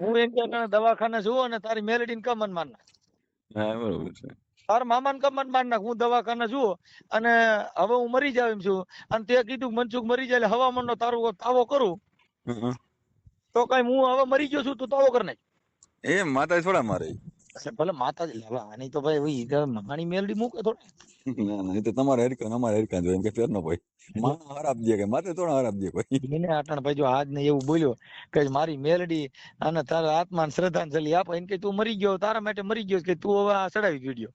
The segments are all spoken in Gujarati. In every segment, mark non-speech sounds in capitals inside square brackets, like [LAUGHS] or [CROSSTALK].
હું એમ કે દવાખાને જુઓ ને તારી મેલડીને કમન માર હા બરોબર છે. તારા મામાને કમન માર નાખ હું દવાખાને જુઓ અને હવે હું મરી જાવ એમ છું. અને તે કીધું મનસુખ મરી જાય એટલે હવામાનનો તારો તાવો કરું. તો કઈ હું હવે મરી ગયો છું તું તાવો કર નાખ. એ માતા થોડા મારે. અચ્છા, ભલે માતાજી હવે આની તો ભાઈ તો મેલડી મૂકે થોડે. ના ના એ તો તમારે હરકા અમારે હરકા જો એમ કે ફેર નો ભાઈ માં હરાબ દે કે માતે થોડા હરાબ દે કોઈ એને આટણ ભાઈ જો આજ ને એવું બોલ્યો કે મારી મેલડી અને તારા આત્માને શ્રદ્ધાંજલિ આપ એને કે તું મરી ગયો તારા માટે મરી ગયો કે તું હવે આ ચડાવી વીડિયો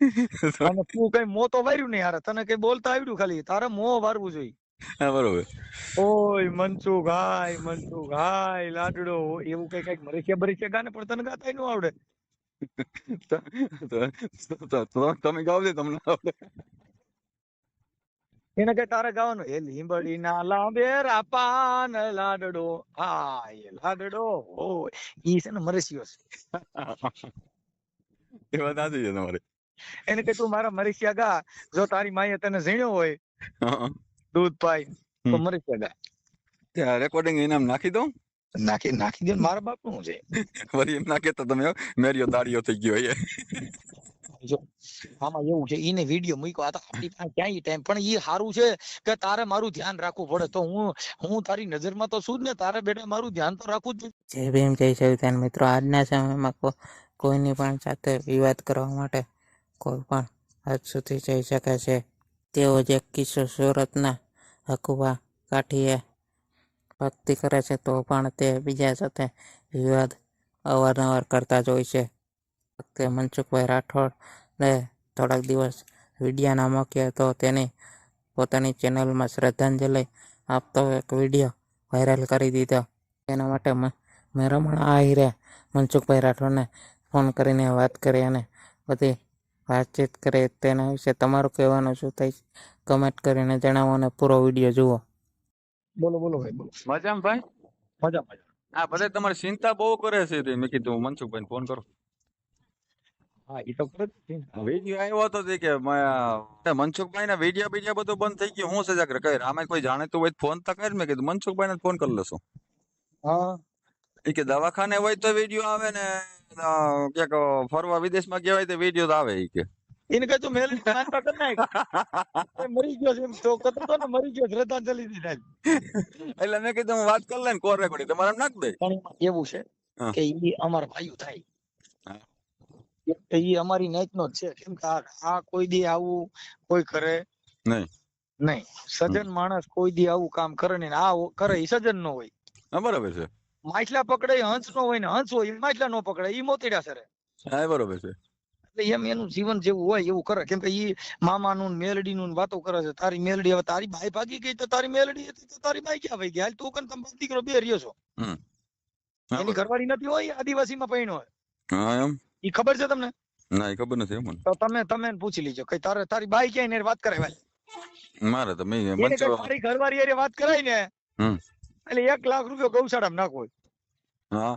[LAUGHS] તું કઈ મો તો વાર્યું નહીં હારે તને કઈ બોલતા આવડ્યું ખાલી તારે મો વારવું જોઈએ. હા બરોબર. ઓય મનસુખ હાય મનસુખ હાય લાડડો. એવું કઈ કંઈક મરેશિયા બરેશિયા ગાને પણ તને ગાતા નો આવડે. તમે ગાવ દે તમને આવડે. એને કઈ તારે ગાવાનું? એ લીંબડી ના લાંબે રાપાન લાડડો. હાય લાડડો. ઓય ઈ છે ને મરેશિયો છે. એ વાત સાચી છે તમારી. એને કે તું મારા મરેશિયા ગા. જો તારી માએ તને ઝીણ્યો હોય હં. દૂધ પાય તો મરી શકાય ત્યાં રેકોર્ડિંગ ઇનામ નાખી દઉં? નાખી નાખી દે મારા બાપનું છે. [LAUGHS] વળી એમ ના કેતા તમે મેરિયો દાડિયો થઈ ગયો એ આમાં એવું છે ઈને વીડિયો મૂક્યો આ તો આપણી પાસે ક્યાંય ટાઈમ પણ એ સારું છે કે તારે મારું ધ્યાન રાખવું પડે. તો હું હું તારી નજરમાં તો છું જ ને તારે બેટા મારું ધ્યાન તો રાખવું જ. જય ભીમ જય સવિતાન મિત્રો આજના સમયમાં કો કોઈની પણ સાથે વિવાદ કરવા માટે કોઈ પણ હદ સુધી જઈ શકે છે. તેવો જે કિશોર સુરતના હકુવા કાઠીએ ભક્તિ કરે છે, તો પણ તે બીજા સાથે વિવાદ અવારનવાર કરતા જ હોય છે. વખતે મનસુખભાઈ રાઠોડને થોડાક દિવસ વીડિયો ના મૂક્યો તો તેની પોતાની ચેનલમાં શ્રદ્ધાંજલિ આપતો એક વીડિયો વાયરલ કરી દીધો. તેના માટે મેં રમણ આહિરે મનસુખભાઈ રાઠોડને ફોન કરીને વાત કરી અને બધી વાતચીત કરે તેના વિશે તમારું કહેવાનું શું થાય છે? કમેન્ટ કરીને જણાવો અને પૂરો વીડિયો જુઓ. બોલો બોલો ભાઈ બોલો. મજામાં ભાઈ? મજા મજા હા ભલે તમારી ચિંતા બહુ કરે છે તે મેં કીધું મનસુખભાઈ ફોન કરો. હા એ તો કરે વીડિયો આવ્યો હતો તે કે મનસુખભાઈ ના વીડિયો બીડિયો બધું બંધ થઈ ગયું હું સજા કરે. કઈ આમાં કોઈ હોય તો ફોન તો કર મેં કીધું મનસુખભાઈ ને ફોન કરી લેશું. હા. એ કે દવાખાને હોય તો વીડિયો આવે ને ક્યાંક ફરવા વિદેશમાં હોય તો વીડિયો તો આવે એ કે. એને કહે તું મેલ નાનપા કર નાખ. મરી ગયો છે તો કતો ને મરી ગયો શ્રદ્ધાંજલિ દી નાખ એટલે મેં કીધું હું વાત કરી લઈને કોર રેકોર્ડિંગ તમારે નાખ દે પણ એવું છે કે ઈ અમાર ભાઈઓ થાય. એ ઈ અમારી નાઈટ નો જ છે કેમ કે આ કોઈ દી આવું કોઈ કરે નહીં. નહીં. સજન માણસ કોઈ દી આવું કામ કરે ને આ કરે ઈ સજ્જન નો હોય બરાબર છે. માછલા પકડે હંસ નો હોય ને હંસ હોય માછલા નો પકડે ઈ મોતીડા સરે. હા બરોબર છે. એટલે એમ એનું જીવન જેવું હોય એવું કરે. કેમ કે ઈ મામાનું ને મેલડીનું ને વાતો કરે છે. તારી મેલડી હવે તારી બાઈ ભાગી ગઈ તો તારી મેલડી હતી તો તારી બાઈ ક્યાં ભાગી હાલ તું કન તમે દીકરો બે રહ્યો છો. એની ઘરવાળી નથી હોય આદિવાસીમાં પૈણો હોય? હા એમ? ઈ ખબર છે તમને? ના એ ખબર નથી મને. તો તમે તમે પૂછી લીજો. કે તારે તારી બાઈ ક્યાંય ને વાત કરાય ભાઈ મારે તો મેં તારી ઘરવાળી વાત કરાય ને? હમ. એટલે એક લાખ રૂપિયા ગૌશાળામાં નાખવો હા.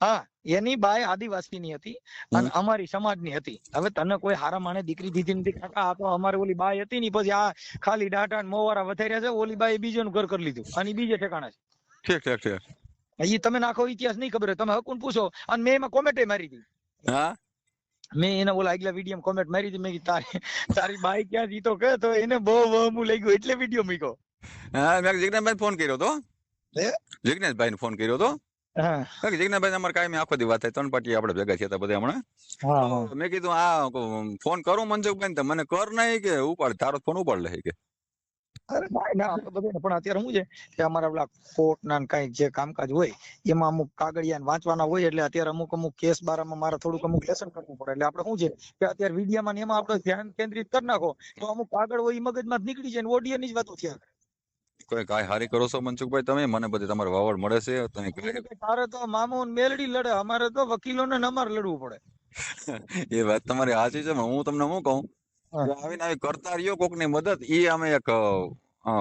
હા એની બાય આદિવાસી ની હતી અને અમારી સમાજની હતી. હવે તને કોઈ હારા માણે દીકરી દીધી નથી કાકા આ તો અમારી ઓલી બાય હતી ને પછી આ ખાલી ડાટા ને મોવારા વધાર્યા છે ઓલી બાય બીજાનું ઘર કરી લીધું અને બીજે બીજે છે. ઠીક ઠીક ઠીક. છે તમે નાખો ઇતિહાસ નહીં ખબર તમે હકુન પૂછો અને મેં એમાં કોમેન્ટ મારી હતી હા? મેં એના ઓલા આગલા વીડિયો કોમેન્ટ મારી હતી મેં કીધું તારી તારી બાઈ ક્યાં જીતો કે તો એને બહુ વહમું લઈ ગયું એટલે વીડિયો મૂક્યો. હા મેં જિજ્ઞાસભાઈ ફોન કર્યો તો? જિજ્ઞાસભાઈ ને ફોન કર્યો તો? હા. જિજ્ઞાસભાઈ અમારે કાયમી આખો દી વાત થાય ત્રણ પાટી આપણે ભેગા થયા બધા હમણાં. મેં કીધું આ ફોન કરું મનસુખભાઈ ને મને કર નહીં કે ઉપાડ તારો ફોન ઉપાડ લે કે. અરે ના ના બધાને પણ અત્યારે શું છે કે અમારા પેલા કોર્ટ ના કઈ જે કામકાજ હોય એમાં અમુક કાગળિયા વાંચવાના હોય એટલે અત્યારે અમુક અમુક કેસ બારામાં મારે થોડુંક અમુક લેસન કરવું પડે. એટલે આપણે શું છે કે અત્યારે વિડીયામાં ને એમાં આપણે ધ્યાન કેન્દ્રિત કરી નાખો તો અમુક કાગળ હોય ઈ મગજમાં નીકળી જાય ઓડિયો ની જ વાતો થયા. કોઈ કાંઈ હારી કરો છો મનસુખભાઈ તમે? મને બધી તમારે વાવડ મળે છે. તમે તારે તો મામો મેલડી લડે. અમારે તો વકીલોને ને અમારે લડવું પડે. [LAUGHS] એ વાત તમારી સાચી છે હું તમને શું કહું? આવીને આવી કરતા રહ્યો કોકની મદદ એ અમે એક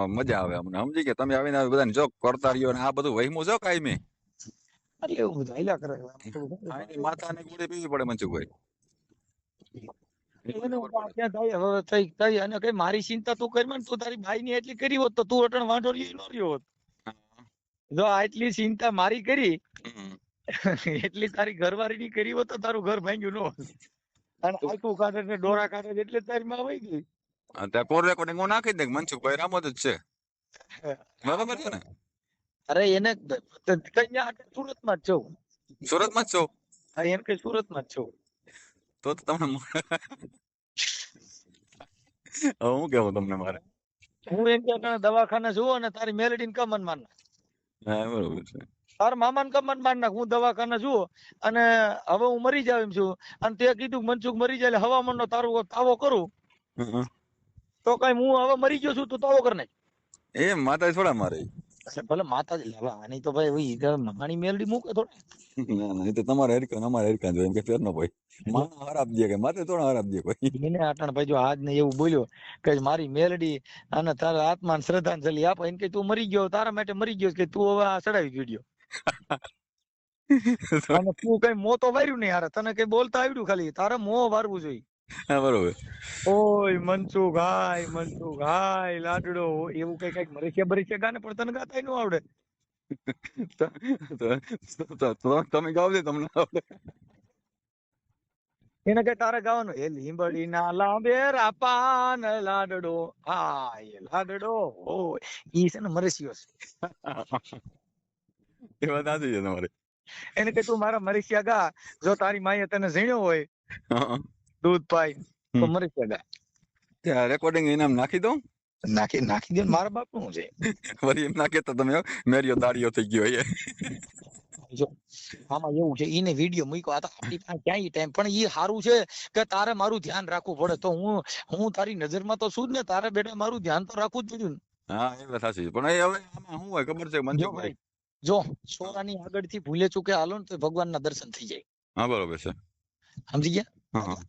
મજા આવે અમને સમજી કે તમે આવીને આવી બધાને જો કરતા રહ્યો ને આ બધું વહીમું છો કાયમી? એટલે એવું કરે. [LAUGHS] માતા માથાને ગોળી પીવી પડે મનસુખભાઈ. અને કઈ મારી ચિંતા તું કરી તું તારી ભાઈ ની એટલી કરી હોત તો તું અટણ વાંઢો નો રહ્યો હોત. જો આટલી ચિંતા મારી કરી [LAUGHS] એટલી તારી ઘરવાળી ની કરી હોત તો તારું ઘર ભાંગ્યું ન હોત. અને આટું કાઢે ને ડોરા કાઢે એટલે તારી માં વહી ગઈ. ત્યાં કોલ રેકોર્ડિંગ હું નાખી દે મનસુખભાઈ રામોદ જ છે? બરાબર છે ને? અરે એને કઈ સુરતમાં જ છું. સુરતમાં જ છો? હા એમ કે સુરતમાં જ છું. તો તો તમને હવે હું કેવું તમને મારે હું એમ કે તને દવાખાને જુઓ અને તારી મેલડી ને કમન માર હા બરોબર છે તારા મામા ને કમન માર નાખ હું દવાખાને જુઓ અને હવે હું મરી જાવ એમ છું અને તે કીધું મનસુખ મરી જાય એટલે હવામાન નો તારો તાવો કરું. તો કઈ હું હવે મરી ગયો છું તું તાવો કર નાખ એ માતા થોડા મારે ભલે માતાજી લેવા આની તો ભાઈ માણી મેલડી મૂકે થોડી. [LAUGHS] ના ના એ તો તમારે હરકા અમારે હરકા જોઈએ કે ફેર ન ભાઈ માં હરાબ દે કે માથે થોડા હરાબ દે કોઈ એને આટણ ભાઈ જો આજ ને એવું બોલ્યો કે મારી મેલડી અને તારા આત્માને શ્રદ્ધાંજલિ આપ એમ કે તું મરી ગયો તારા માટે મરી ગયો કે તું હવે આ ચડાવી ગયો. [LAUGHS] અને તું કઈ મો તો વાર્યું નહીં યાર તને કઈ બોલતા આવડ્યું ખાલી? તારે મોં વારવું જોઈએ. હા બરોબર. ઓય મનસુખ હાય મનસુખ હાય લાડડો એવું કઈ કંઈક મરેશિયા બરેશિયા ગાને પણ તને ગાતા ન આવડે. તમે ગાવ દે તમને આવડે. એને કઈ તારે ગાવાનું? એ લીંબડી ના લાંબે રાપાન લાડડો. હાય લાડડો ઓ ઈ છે ને મરેશિયો છે. એ વાત સાચી છે તમારી. એને કે તું મારા મરેશિયા ગા જો તારી માએ તને ઝીણ્યો હોય હં, દૂધ પાય તો મરી મરેશિયા ત્યાં રેકોર્ડિંગ ઇનામ નાખી દઉં? નાખી નાખી દે મારા બાપનું છે. વળી એમ નાખે તો તમે મેરિયો દાડિયો થઈ ગયો એ જો આમાં એવું છે એને વીડિયો મૂક્યો. આ તો આપણી પાસે ક્યાંય ટાઈમ પણ એ સારું છે કે તારે મારું ધ્યાન રાખવું પડે. તો હું હું તારી નજરમાં તો છું જ ને તારે બેટા મારું ધ્યાન તો રાખવું જ પડ્યું હા એ વાત સાચી છે. પણ એ હવે આમાં શું હોય ખબર છે મનસુખભાઈ? ભાઈ જો સોરાની આગળથી ભૂલે ચૂકે હાલો ને તો ભગવાનના દર્શન થઈ જાય. હા બરોબર છે. સમજી ગયા?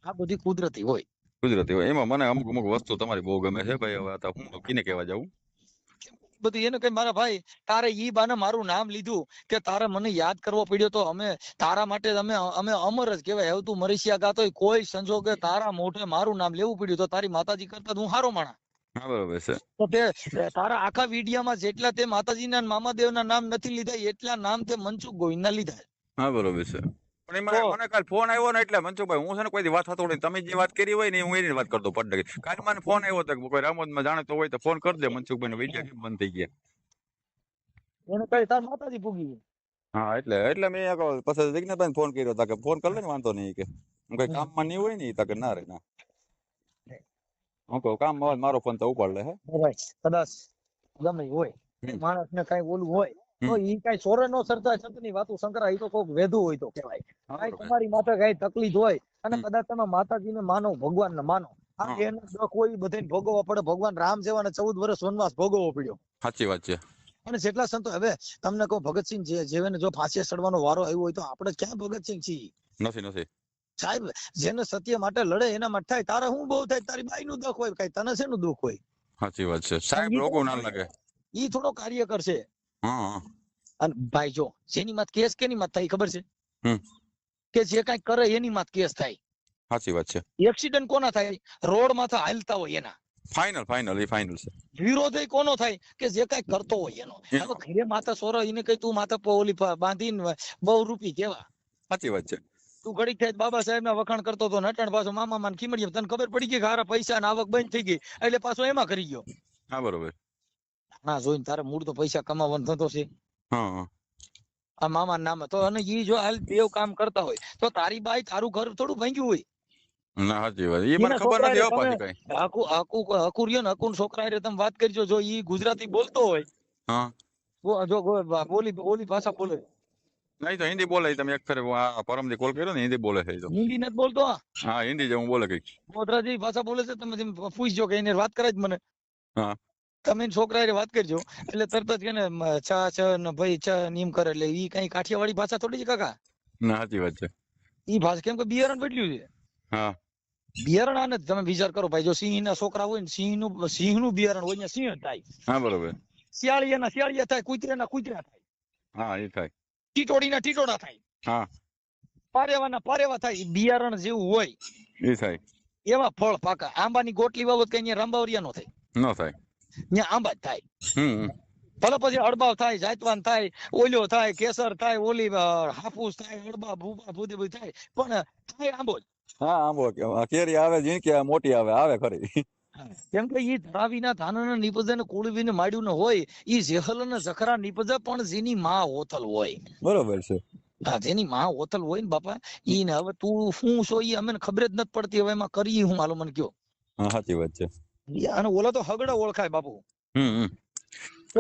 આ બધી કુદરતી હોય. કુદરતી હોય. એમાં મને અમુક અમુક વસ્તુ તમારી બહુ ગમે છે. ભાઈ હવે તો હું કીને કહેવા જાઉં. બધું એને કઈ મારા ભાઈ તારે ઈ બાને મારું નામ લીધું કે તારે મને યાદ કરવો પડ્યો તો અમે તારા માટે અમે અમે અમર જ કહેવાય. હવે તું મરીશિયા ગાતો કોઈ સંજોગે તારા મોઢે મારું નામ લેવું પડ્યું તો તારી માતાજી કરતા હું હારો માણા બરોબર છે. તો તે તારા આખા વિડીયામાં જેટલા તે માતાજીના મામાદેવ મામાદેવના નામ નથી લીધા એટલા નામ તે મનસુખ ગોવિંદના લીધા હા બરોબર છે. પણ એમાં મને કાલ ફોન આવ્યો ને એટલે મનસુખભાઈ હું છે ને કોઈ વાત થતો નહીં. તમે જે વાત કરી હોય ને હું એની વાત કરતો પડે કાલ મને ફોન આવ્યો હતો કોઈ રામોદમાં જાણતો હોય તો ફોન કરી દે મનસુખભાઈ ને વીડિયો કેમ બંધ થઈ ગયા? એને કઈ તાર માતાજી પૂગી હા એટલે એટલે મેં એક પછી જગન્નાથભાઈ ફોન કર્યો હતા કે ફોન કર લે ને વાંધો નહીં કે. હું કઈ. કામમાં નહીં હોય ને ઈ તો કે ના રે ના. હું કહું કામમાં મારો ફોન તો ઉપાડ લે હે. કદાચ ગમે હોય. માણસ ને કઈ ઓલું હોય તો ઈ કઈ સોરે નો સરતા છતની વાતો શંકરા ઈ તો કોક વેધું હોય તો કહેવાય. કઈ તમારી માથે કઈ તકલીફ હોય અને કદાચ તમે માતાજીને માનો ભગવાનને માનો. આ એનો દુઃખ હોય બધાને ભોગવવા પડે. ભગવાન રામ જેવાને ચૌદ વર્ષ વનવાસ ભોગવવો પડ્યો. સાચી વાત છે. અને જેટલા સંતો હવે તમને કહું ભગતસિંહ જેને જો ફાંસી ચડવાનો વારો આવ્યો હોય તો આપણે ક્યાં ભગતસિંહ છીએ? નથી નથી. સાહેબ જેને સત્ય માટે લડે એના માટે થાય. તારે શું બહુ થાય? તારી બાઈ નું દુઃખ હોય કઈ? તને શેનું દુઃખ હોય? સાચી વાત છે. સાહેબ લોકો ના લાગે. ઈ થોડો કાર્ય કરશે. હા હા અને ભાઈ જો જેની માત કેસ કેની માત થાય ખબર છે? કે જે કઈ કરે એની માત કેસ થાય. સાચી વાત છે. એક્સિડન્ટ કોના થાય? રોડમાંથી હાલતા હોય એના. ફાઇનલ ફાઇનલ એ ફાઇનલ છે. વિરોધ કોનો થાય? કે જે કઈ કરતો હોય એનો. હવે ઘરે માતા સોરો એને કઈ તું માતા પોલી બાંધીને બહુ રૂપી કેવા સાચી વાત છે. તું ઘડીક થાય બાબા સાહેબ ના વખાણ કરતો તો નટણ પાછો મામા માન ખીમડીએ. તને ખબર પડી ગઈ કે હારા પૈસા ને આવક બંધ થઈ ગઈ. એટલે પાછો એમાં કરી ગયો. હા બરોબર. ના જોઈને તારે મૂળ તો પૈસા કમાવાનો ધંધો છે. હા. હા આ મામા નામે. તો અને ઈ જો હાલ બે કામ કરતા હોય તો તારી બાઈ તારું ઘર થોડું ભાંગ્યું હોય. ના સાચી વાત. એ મને ખબર નથી હો પાછી કઈ. આકુ આકુ આકુ રહ્યો ને આકુ છોકરા રે તમે વાત કરજો જો ઈ ગુજરાતી બોલતો હોય. હા. જો બોલી બોલી ભાષા બોલે. નહીં તો હિન્દી બોલે તમે એક ફેર આ પરમથી કોલ કર્યો ને હિન્દી બોલે છે તો. હિન્દી નથી બોલતો? હા હિન્દી જેવું બોલે કઈ ગોધરા ભાષા બોલે છે તમે પૂછજો કે એને વાત કરે જ મને. હા. તમે છોકરા વાત કરજો. એટલે તરત જ કે ને ચા ચ ને ભાઈ ચ નિયમ કરે. એટલે ઈ કઈ કાઠિયાવાડી ભાષા થોડી છે કાકા? ના સાચી વાત છે. ઈ ભાષા કેમ કે બિયારણ બદલ્યું છે. હા. બિયારણ આને તમે વિચાર કરો ભાઈ જો સિંહ ના છોકરા હોય ને સિંહનું સિંહનું બિયારણ હોય ને સિંહ થાય. હા બરોબર. શિયાળિયાના શિયાળિયા થાય કુતરાના કુતરા થાય. હા એ થાય. ટીટોડીના ટીટોડા થાય. હા. પારેવાના પારેવા થાય બિયારણ જેવું હોય. એ થાય. એવા ફળ પાકા. આંબાની ગોટલી બાબત કઈ અહીંયા રાંબાવરિયા નો થાય. નો થાય. ત્યાં આંબા જ થાય. ભલે પછી અડબાવ થાય જાતવાન થાય ઓલ્યો થાય કેસર થાય ઓલી હાફૂસ થાય અડબા ભૂબા ભૂદી બધી થાય પણ થાય આંબો જ. હા આંબો કેરી આવે આવે, મોટી આવે આવે ખરી. કેમ કે ઈ ધરાવીના ધાનના નિપજે ને કુળવીને માડ્યું ન હોય ઈ જેહલ ને જખરા નિપજે પણ જેની માં હોથલ હોય. બરોબર છે. હા જેની માં હોથલ હોય ને બાપા ઈ ને હવે તું શું છો ઈ અમને ખબર જ નથી પડતી હવે એમાં કરીએ હું માલુમ મને કયો. હા સાચી વાત છે. અને ઓલા તો હગડા ઓળખાય બાપુ.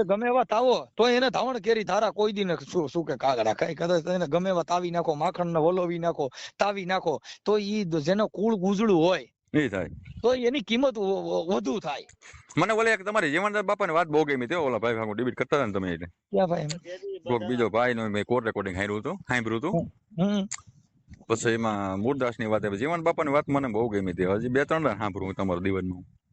ગમે એવા તાવો તો એને ધાવણ કેરી ધારા કોઈ દી શું શું કે કાગડા કઈ કદાચ એને ગમે એવા તાવી નાખો માખણ ને વલોવી નાખો તાવી નાખો તો ઈ જેનો કુળ ગુજળું હોય એ થાય. તો એની કિંમત વધુ થાય. મને ઓલે એક તમારી જીવનદાસ બાપાની વાત બહુ ગમી તે ઓલા ભાઈ ડિબેટ કરતા હતા ને તમે એટલે. ક્યાં ભાઈ કોક બીજો ભાઈ નો મેં કોર રેકોર્ડિંગ હાર્યું હતું સાંભળ્યું હતું. પછી એમાં મૂળદાસની વાત જીવન બાપાની વાત મને બહુ ગમી હતી. હજી બે ત્રણ સાંભળું હું તમારા દિવસમાં હા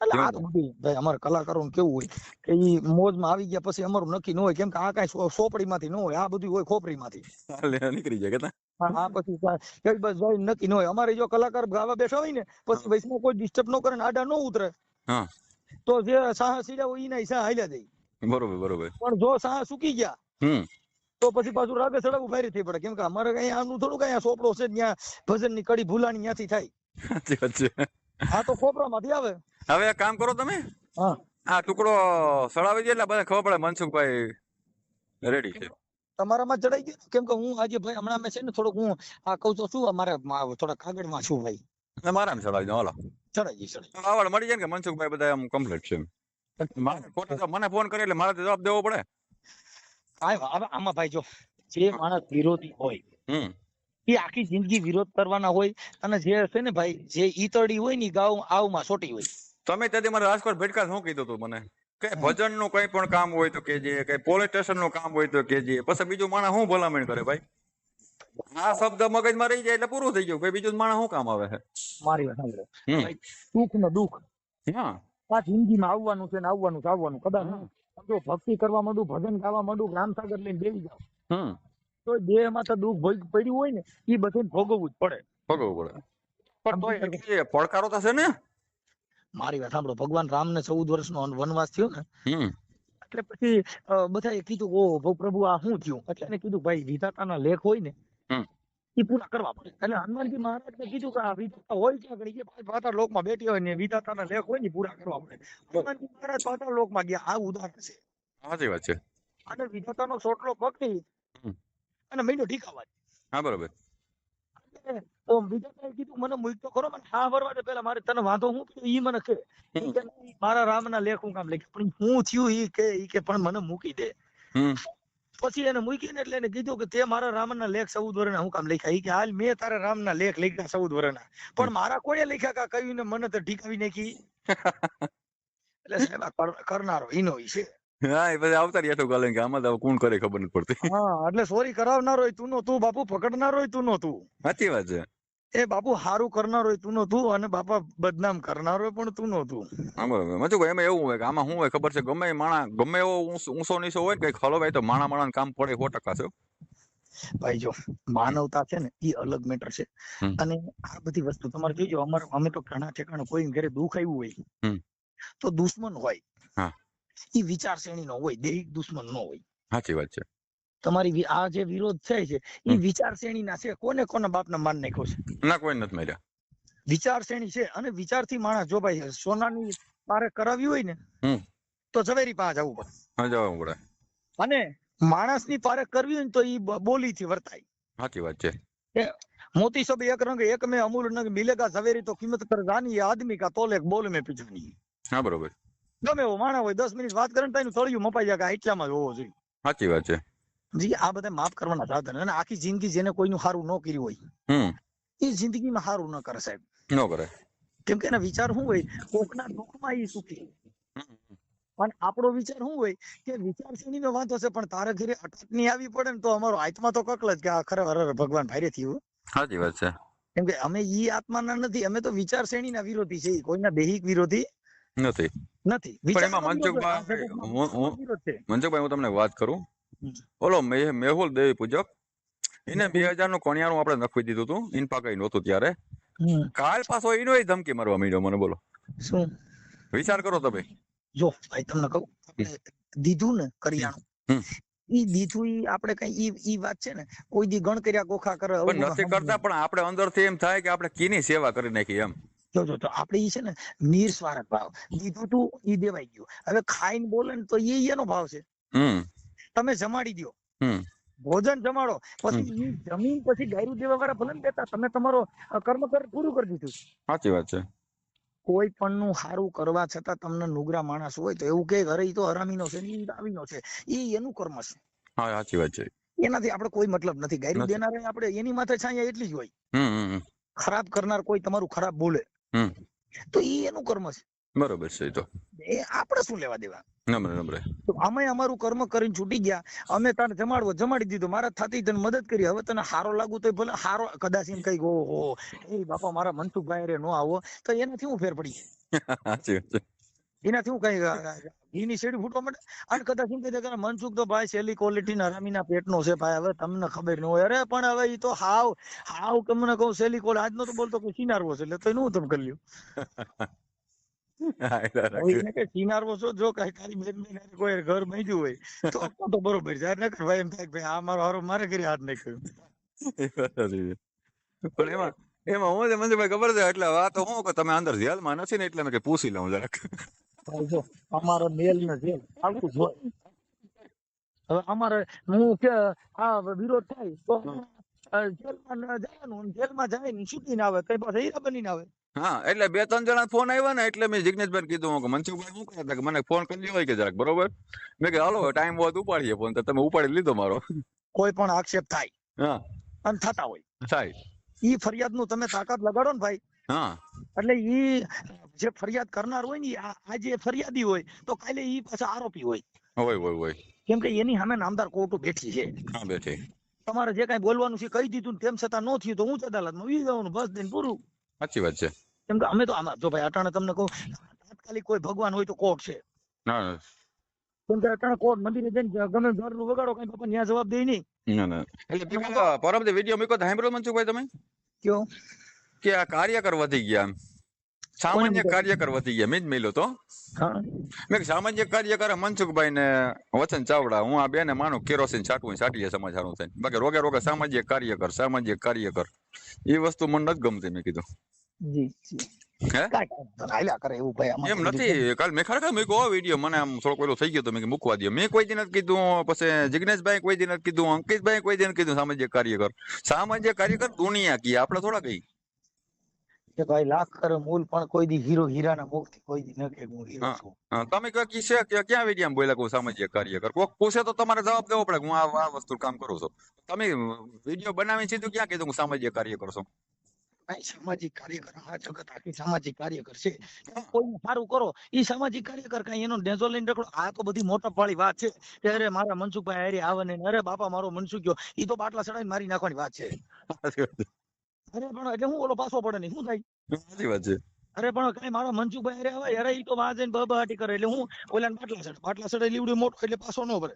એટલે આ તો બધું ભાઈ અમારા કલાકારોને કેવું હોય કે ઈ મોજમાં આવી ગયા પછી અમારું નક્કી ન હોય કેમ કે આ કાંઈ સોપડી માંથી ન હોય આ બધું હોય ખોપડી માંથી નીકળી જાય કેતા હા પછી કઈ બસ જોઈ નક્કી ન હોય. અમારે જો કલાકાર ગાવા બેઠા હોય ને પછી વૈષ્ણવ કોઈ ડિસ્ટર્બ ન કરે ને આડા ન ઉતરે. તો જે સાહ સીડ્યા હોય એના સાહ હાલ્યા જાય બરોબર બરોબર. પણ જો સાહ સુકી ગયા તો પછી પાછું રાગે સડક ઉભારી થઈ પડે. કેમ કે અમારે કઈ આનું થોડું કઈ સોપડો છે ત્યાં ભજનની કડી ભૂલાણી ત્યાંથી થાય. સાચી તો છે માંથી આવે. હવે એક કામ કરો તમે. હા. આ ટુકડો સળાવી દે એટલે બધા ખબર પડે મનસુખભાઈ રેડી છે. તમારામાં ચડાઈ ગયું કેમ કે હું આજે ભાઈ હમણાં મેં છે ને થોડુંક હું આ કહું તો શું અમારે થોડા કાગળમાં છું ભાઈ. મારામાં સળાવી દો હાલો. ચડાઈ ગઈ ચડાઈ આવડ મળી જાય ને કે મનસુખભાઈ બધા આમ કમ્પ્લીટ છે. મારે મને ફોન કરે એટલે મારે જવાબ દેવો પડે. આમાં ભાઈ જો જે માણસ વિરોધી હોય હમ. એ આખી જિંદગી વિરોધ કરવાના હોય અને જે છે ને ભાઈ જે ઈતળી હોય ને ગાઉ આવમાં સોટી હોય. તમે ત્યાંથી મારે રાજકોટ ભેટકા શું કીધું તું મને? કે ભજનનું કઈ પણ કામ હોય તો કેજે કઈ પોલીસ સ્ટેશનનું કામ હોય તો કેજે પછી બીજું માણસ શું ભલામણ કરે ભાઈ? આ શબ્દ મગજમાં રહી જાય એટલે પૂરું થઈ ગયું. બીજું માણસ શું કામ આવે છે? મારી વાત સાંભળો. સુખ ને દુઃખ. હા. આ જિંદગીમાં આવવાનું છે ને આવવાનું છે આવવાનું. કદાચ ભક્તિ કરવા માંડું ભજન ગાવા માંડું રામસાગર લઈને બેસી જાવ તો દેહમાં તો દુઃખ ભોગ પડ્યું હોય ને એ બધું ભોગવવું જ પડે. ભોગવવું પડે. પણ તોય પડકારો થશે ને? મારી વાત સાંભળો ભગવાન રામ ને ચૌદ વર્ષનો વનવાસ થયો ને એટલે પછી બધાએ કીધું ઓ પ્રભુ આ શું થયું? એટલે એને કીધું ભાઈ વિધાતાના લેખ હોય ને એ પૂરા કરવા પડે. એટલે હનુમાનજી મહારાજને કીધું કે આ વિધાતા હોય છે આગળ? ભાઈ પાતાળ લોકમાં બેઠી હોય ને વિધાતાના લેખ હોય ને પૂરા કરવા પડે. હનુમાનજી મહારાજ પાતાળ લોકમાં ગયા આ ઉદાહરણ છે. સાચી વાત છે. અને વિધાતાનો સોટલો પકડી. અને મેંડો ઠીકાવા હા બરોબર. તો વિધાતાએ કીધું મને મૂક તો ખરો મને હા ભરવા દે. પેલા મારે તને વાંધો હું ઈ મને કે. મારા રામના લેખ હું કામ લખી પણ હું થયું ઈ કે ઈ કે પણ મને મૂકી દે. પછી એને મૂકીને એટલે એને કીધું કે તે મારા રામના લેખ ચૌદ વર્ષના હું કામ લખ્યા. ઈ કે હાલ મેં તારા રામના લેખ લખ્યા ચૌદ વર્ષના પણ મારા કોઈએ લખ્યા કા? કહ્યું ને મને તો ઢીકાવી નાખી. [LAUGHS] એટલે સાહેબ કરનારો ઈનો ઈ છે. હા એ પછી આવતા રહ્યા તો ગાલે કે આમાં તો કોણ કરે ખબર નથી પડતી. હા એટલે સોરી કરાવનારો તું નો તું પકડનાર હોય તું નો સાચી વાત છે. એ બાપુ સારું કરનાર હોય તું નો અને બાપા બદનામ કરનારો પણ તું નો તું. હા બરોબર. મચુભાઈ એમાં એવું હોય કે આમાં શું હોય ખબર છે? ગમે માણા ગમે એવો ઊંસો નીચો હોય કઈ ખલોવાય તો માણા માણા કામ પડે સો ટકા છે ભાઈ જો માનવતા છે ને એ અલગ મેટર છે. અને આ બધી વસ્તુ તમારે જોઈજો અમારે અમે તો ઘણા ઠેકાણે કોઈ ઘરે દુઃખ આવ્યું હોય તો દુશ્મન હોય. હા. એ વિચાર શ્રેણીનો હોય દૈહિક દુશ્મન નો હોય. સાચી વાત છે. તમારી આ જે વિરોધ થાય છે એ વિચાર શ્રેણીના છે કોને કોના બાપના માન નાખ્યો છે? ના કોઈ નથી માર્યા. વિચાર છે અને વિચારથી માણસ જો ભાઈ સોનાની પારે કરાવી હોય ને તો ઝવેરી પાસે જવું પડે. જવું પડે. અને માણસની પારે કરવી હોય ને તો એ બોલીથી વર્તાય. સાચી વાત છે. મોતી સબ એક રંગ એક મેં અમૂલ રંગ મિલેગા ઝવેરી તો કિંમત કર જાની આદમી કા તોલે બોલ મેં પીછવાની હા બરોબર. ગમે એવો માણા હોય દસ મિનિટ વાત કરે ને તો એનું મપાઈ જાય એટલામાં જ હોવો જોઈએ. સાચી વાત છે. જી આ બધા માફ કરવાના સાધન અને આખી જિંદગી જેને કોઈનું સારું ન કર્યું હોય એ જિંદગીમાં સારું ન કરે સાહેબ. ન કરે. કેમ કે એના વિચાર શું હોય કોકના દુઃખમાં એ સુખી. પણ આપણો વિચાર શું હોય કે વિચાર શ્રેણીનો વાંધો છે પણ તારા ઘરે અટકની આવી પડે ને તો અમારો આત્મા તો કકલ જ કે આ ખરેખર ભગવાન ભારે થયું સાચી વાત છે. કેમ કે અમે ઈ આત્માના નથી અમે તો વિચાર શ્રેણીના વિરોધી છે કોઈના દૈહિક વિરોધી નથી. નથી. પણ એમાં મનસુખભાઈ, હું-. મનસુખભાઈ તમને વાત કરું. ઓલો મેહુલ દેવી પૂજક એને બે હજારનું કોણિયાનું આપણે નખવી દીધું હતું. ઇનપા કઈ નહોતું ત્યારે. કાલ પાછો એનો ધમકી મારવા માંડ્યો મને બોલો. શું? વિચાર કરો તમે. જો ભાઈ તમને કહું. દીધું ને. કરિયાણું. ઈ દીધું ઈ આપણે કઈ ઈ ઈ વાત છે ને કોઈ દી ગણ કર્યા ગોખા કરે પણ નથી કરતા પણ આપણે અંદરથી એમ થાય કે આપણે કીની સેવા કરી નાખી એમ. જો જો તો આપણે ઈ છે ને નિરસ્વાર્થ ભાવ. દીધું તું ઈ દેવાઈ ગયું. હવે ખાઈને બોલે ને તો એ એનો ભાવ છે. તમે જમાડી દ્યો. ભોજન જમાડો. પછી જમીન પછી ગાયરું દેવા વાળા ભલે દેતા તમે તમારો કર્મ કર પૂરું કરી દીધું. સાચી વાત છે. કોઈ પણ નું સારું કરવા છતાં તમને નુગરા માણસ હોય તો એવું કે અરે તો હરામીનો છે ઈ દાવીનો છે. ઈ એનું કર્મ છે. હા સાચી વાત છે. એનાથી આપણે કોઈ મતલબ નથી. ગાયરું. દેનારે આપણે એની માથે છાંયા એટલી જ હોય. ખરાબ કરનાર કોઈ તમારું ખરાબ બોલે. તો એ એનું કર્મ છે. બરોબર છે તો. એ આપણે શું લેવા દેવા? નમ્ર નમ્ર તો અમે અમારું કર્મ કરીને છૂટી ગયા. અમે તને જમાડવો જમાડી દીધો. મારા થતી તને મદદ કરી. હવે તને હારો લાગુ તો ભલે હારો કદાચ એમ કઈ ઓહો. એ બાપા મારા મનસુખભાઈ રે નો આવો. તો એનાથી હું ફેર પડી [LAUGHS] સાચી વાત છે. એનાથી હું કઈ ઘીની શેડી ફૂટવા માટે અને કદાચ એમ કહી કે મનસુખ તો ભાઈ સેલી ક્વોલિટી ના રમીના પેટનો છે ભાઈ હવે તમને ખબર ન હોય. અરે પણ હવે એ તો હાવ હાવ તમને કહું સેલી કોલ આજનો તો બોલતો કે સિનારવો છે એટલે તો એનું તમે કરી લ્યો સિનારવો છો? જો કઈ તારી બેન બેન કોઈ ઘર બાંધ્યું હોય તો [LAUGHS] તો બરોબર છે નકર ભાઈ એમ થાય ભાઈ આ મારો હારો મારે કરી હાથ નાખ્યો. પણ એમાં એમાં હું મંજુભાઈ ખબર છે એટલે વાત તો હું કે તમે અંદર જેલમાં નથી ને એટલે મેં પૂછી લઉં જરાક. જો અમારો મેલ ને જેલ આવતું જ હોય. હવે અમારે હું કે આ વિરોધ થાય તો જેલમાં જવાનું જેલમાં જઈને છૂટીને આવે કઈ પાસે હીરા બનીને આવે. હા એટલે બે ત્રણ જણા ફોન આવ્યા ને એટલે મેં જિગ્નેશભાઈ કીધું કે મનસુખભાઈ શું કહે કે મને ફોન કરી હોય કે જરાક બરોબર? મેં કે હાલો ટાઈમ હોત ઉપાડીએ ફોન. તો તમે ઉપાડી લીધો મારો. કોઈ પણ આક્ષેપ થાય હા. અને થતા હોય. થાય. ઈ ફરિયાદનું તમે તાકાત લગાડો ને ભાઈ. હા. એટલે ઈ જે ફરિયાદ કરનાર હોય ને આ જે ફરિયાદી હોય તો કાલે એ પાછા આરોપી હોય. હોય હોય હોય. કેમ કે એની સામે નામદાર કોર્ટો બેઠી છે. હા બેઠી. તમારે જે કઈ બોલવાનું છે કહી દીધું તેમ છતાં ન થયું તો ઊંચ અદાલતમાં વી જવાનું બસ દિન પૂરું. સાચી વાત છે. કેમ કે અમે તો આમાં જો ભાઈ અટાણે તમને કહું તાત્કાલિક કોઈ ભગવાન હોય તો કોર્ટ છે. ના કેમ કે અટાણે કોર્ટ મંદિરે જઈને ગમે ઘરનું વગાડો કઈ બાપા ન્યા જવાબ દે નહીં. ના ના. એટલે પરમ વીડિયો મૂક્યો તો સાંભળ્યો મનસુખભાઈ તમે? કયો? કે આ કાર્યકર વધી ગયા એમ. સામાન્ય મૂક્યો? કાર્યકર વધી ગયા. મેં જ મેલ્યો તો. મેં સામાન્ય કાર્યકર મનસુખભાઈ ને વચન ચાવડા. હું આ બેને માનું કેરોસીન છાંટવું છાંટીએ હારું થાય. બાકી રોગે રોગે સામાજિક કાર્યકર સામાજિક કાર્યકર. એ વસ્તુ મને નથી ગમતી મેં કીધું. એમ નથી. કાલ મેં ખરેખર મેં કહો વીડિયો મને આમ થોડો પેલો થઈ ગયો તો મેં મૂકવા દો મેં કોઈ દિન નથી કીધું પછી જિગ્નેશભાઈ કોઈ દિન નથી કીધું અંકિતભાઈ કોઈ દિન કીધું સામાજિક કાર્યકર. સામાજિક કાર્યકર દુનિયા કી આપણે થોડા કઈ કે ભાઈ લાખ કરે મૂલ પણ કોઈ દી હીરો હીરાના મુખથી કોઈ દી ન કે હું હીરો છું. તમે કયો કી છે કે ક્યાં વીડિયો બોલ્યા કોઈ સામાજિક કાર્યકર? કોક પૂછે તો તમારે જવાબ દેવો પડે હું આ વસ્તુ કામ કરું છું. તમે વીડિયો બનાવી સીધું ક્યાં કીધું હું સામાજિક કાર્યકર છું? સામાજિક કાર્યકર આ જગત આખી સામાજિક કાર્યકર છે. કોઈ સારું કરો એ સામાજિક કાર્યકર કઈ એનો નેઝો લઈને રખડો. આ તો બધી મોટા પાળી વાત છે. કે અરે મારા મનસુખભાઈ હારે આવે ને અરે બાપા મારો મનસુખ ગયો ઈ તો બાટલા ચડાવીને મારી નાખવાની વાત છે. અરે પણ એટલે હું ઓલો પાછો પડે નહીં. શું થાય? સાચી વાત છે. અરે પણ કઈ મારો મનસુખભાઈ અરે આવે અરે ઈ તો વાં જઈને બબાટી કરે. એટલે હું ઓલા બાટલા ચડે બાટલા સડે લીવડું મોટો એટલે પાછો ન ભરે.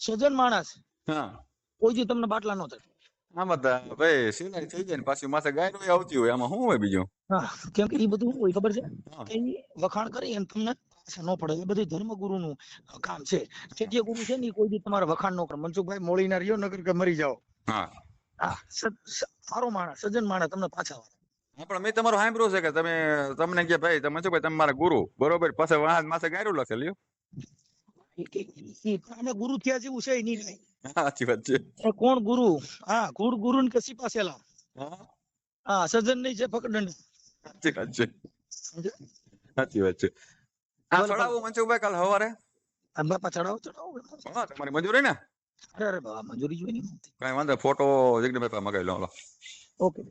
સજન માણસ. હા. કોઈ દી તમને બાટલા નો ચડે આમાં તો ભાઈ સિલાઈ થઈ જાય ને પાછી માથે ગાયરું આવતી હોય આમાં શું હોય બીજું? હા કેમ કે ઈ બધું શું હોય ખબર છે? કે વખાણ કરી અને તમને પાછા ન પડે. એ બધું ધર્મગુરુ નું કામ છે. ચેટીય ગુરુ છે ને કોઈ દી તમારે વખાણ નો કરે. મનસુખભાઈ મોડી ના રહ્યો નગર કે મરી જાઓ. હા. સારો માણસ સજ્જન માણસ તમને પાછા વાળે. હા, પણ મેં તમારું સાંભળ્યું છે કે તમે તમને કે ભાઈ તમે શું ભાઈ તમે મારા ગુરુ બરોબર? પાસે વાહન માથે ગાયરું લખે લ્યો. આને ગુરુ થયા જેવું છે નહીં સાચી વાત છે. કોણ ગુરુ? હા ગુરુ ગુરુ ને કસી પાસેલા હા, સજ્જન નહીં છે પકડંડ સાચી વાત છે? સાચી વાત છે. આ ચડાવો મનસુખભાઈ કાલ સવારે. આ પા ચડાવો ચડાવો. તમારી મંજૂરી ને? અરે અરે બાબા મંજૂરી જોઈએ ને કાંઈ વાંધો ફોટો જગદીભાઈ મગાવી લો ઓકે.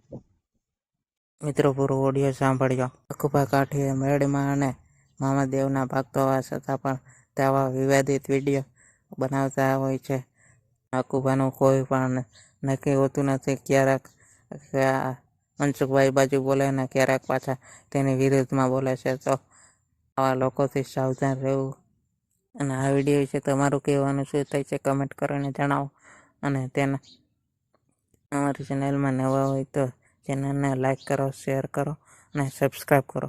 મિત્રો પૂરો ઓડિયો સાંભળ્યો અકુભા કાઠીએ મેળમાં અને મામાદેવના ભક્તો હોવા છતાં પણ તેવા વિવાદિત વીડિયો બનાવતા હોય છે. અકુભાનું કોઈ પણ નક્કી હોતું નથી. ક્યારેક મનસુખભાઈ બાજુ બોલે ને ક્યારેક પાછા તેની વિરુદ્ધમાં બોલે છે. તો આવા લોકોથી સાવધાન રહેવું અને આ વીડિયો વિશે તમારું કહેવાનું શું થાય છે કમેન્ટ કરીને જણાવો. અને તેના અમારી ચેનલમાં નવા હોય તો ચેનલને લાઈક કરો શેર કરો અને સબસ્ક્રાઈબ કરો.